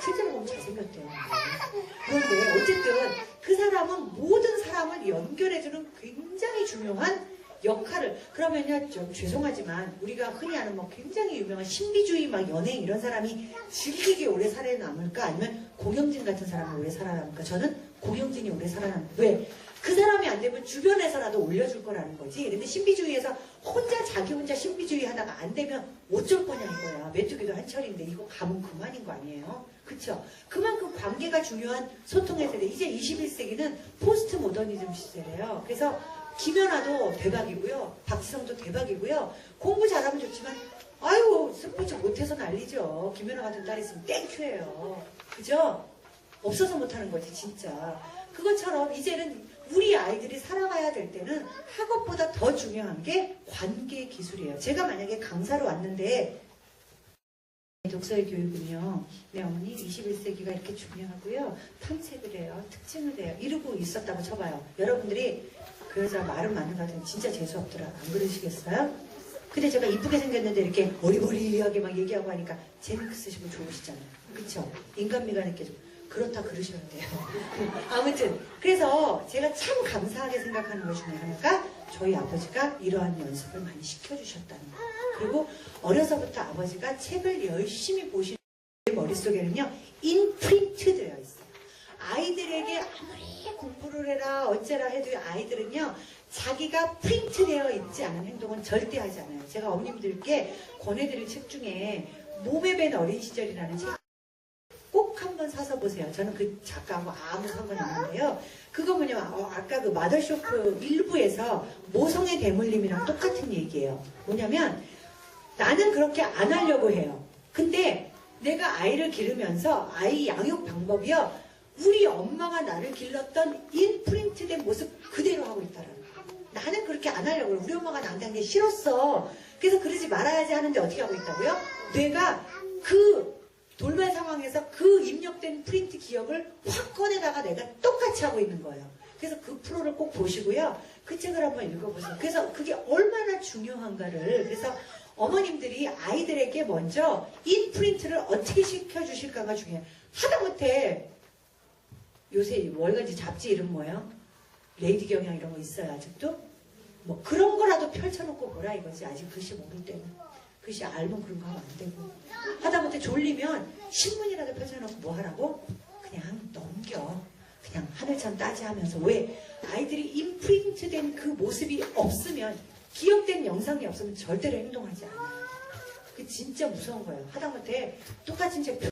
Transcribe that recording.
실제로 보면 잘생겼대요. 그런데 어쨌든 그 사람은 모든 사람을 연결해주는 굉장히 중요한 역할을. 그러면요 좀 죄송하지만 우리가 흔히 아는 뭐 굉장히 유명한 신비주의 막 연예인 이런 사람이 질기게 오래 살아남을까? 아니면 공영진 같은 사람이 오래 살아남을까? 저는 공영진이 오래 살아남을 왜? 그 사람이 안 되면 주변에서라도 올려줄 거라는 거지. 근데 신비주의에서 혼자 자기 혼자 신비주의 하다가 안 되면 어쩔 거냐 이거야. 메뚜기도 한철인데 이거 가면 그만인 거 아니에요? 그쵸? 그만큼 관계가 중요한 소통의 세대. 이제 21세기는 포스트 모더니즘 시대래요. 그래서 김연아도 대박이고요. 박지성도 대박이고요. 공부 잘하면 좋지만 아유 스포츠 못해서 난리죠. 김연아 같은 딸 있으면 땡큐예요. 그죠? 없어서 못하는 거지 진짜. 그것처럼 이제는 우리 아이들이 살아가야 될 때는 학업보다 더 중요한 게 관계 기술이에요. 제가 만약에 강사로 왔는데 독서의 교육은요, 내 어머니 21세기가 이렇게 중요하고요, 탐색을 해요, 특징을 해요, 이러고 있었다고 쳐봐요. 여러분들이 그 여자 말은 많은 것 같은데 진짜 재수없더라. 안 그러시겠어요? 근데 제가 이쁘게 생겼는데 이렇게 어리버리하게 막 얘기하고 하니까 재미있 쓰시면 좋으시잖아요. 그쵸? 인간미가 느껴지고. 그렇다 그러셔야 돼요. 아무튼, 그래서 제가 참 감사하게 생각하는 것 중에 하나가 저희 아버지가 이러한 연습을 많이 시켜주셨다는 거. 그리고 어려서부터 아버지가 책을 열심히 보시는 제 머릿속에는요, 인프린트 되어 있어요. 아이들에게 아무리 공부를 해라, 어째라 해도 아이들은요, 자기가 프린트되어 있지 않은 행동은 절대 하지 않아요. 제가 어머님들께 권해드릴 책 중에 밴 어린 시절이라는 책꼭 한번 사서 보세요. 저는 그 작가하고 아무 상관이 없는데요. 그거 뭐냐, 어, 아까 그 마더쇼크 일부에서 모성의 대물림이랑 똑같은 얘기예요. 뭐냐면 나는 그렇게 안 하려고 해요. 근데 내가 아이를 기르면서 아이 양육 방법이요. 우리 엄마가 나를 길렀던 인프린트된 모습 그대로 하고 있다라는 거예요. 나는 그렇게 안 하려고 해요. 우리 엄마가 나한테 한 게 싫었어. 그래서 그러지 말아야지 하는데 어떻게 하고 있다고요? 뇌가 그 돌발 상황에서 그 입력된 프린트 기억을 확 꺼내다가 내가 똑같이 하고 있는 거예요. 그래서 그 프로를 꼭 보시고요. 그 책을 한번 읽어보세요. 그래서 그게 얼마나 중요한가를. 그래서 어머님들이 아이들에게 먼저 인 프린트를 어떻게 시켜주실까가 중요해요. 하다못해 요새 월간지 잡지 이름 뭐예요? 레이디 경향 이런 거 있어요, 아직도? 뭐 그런 거라도 펼쳐놓고 보라 이거지. 아직 글씨 모를 때는. 글씨 알면 그런 거 하면 안 되고. 하다못해 졸리면 신문이라도 펼쳐놓고 뭐 하라고? 그냥 넘겨. 그냥 하늘천 따지 하면서. 왜? 아이들이 인프린트된 그 모습이 없으면, 기억된 영상이 없으면 절대로 행동하지 않아요. 그 진짜 무서운 거예요. 하다못해 똑같은 책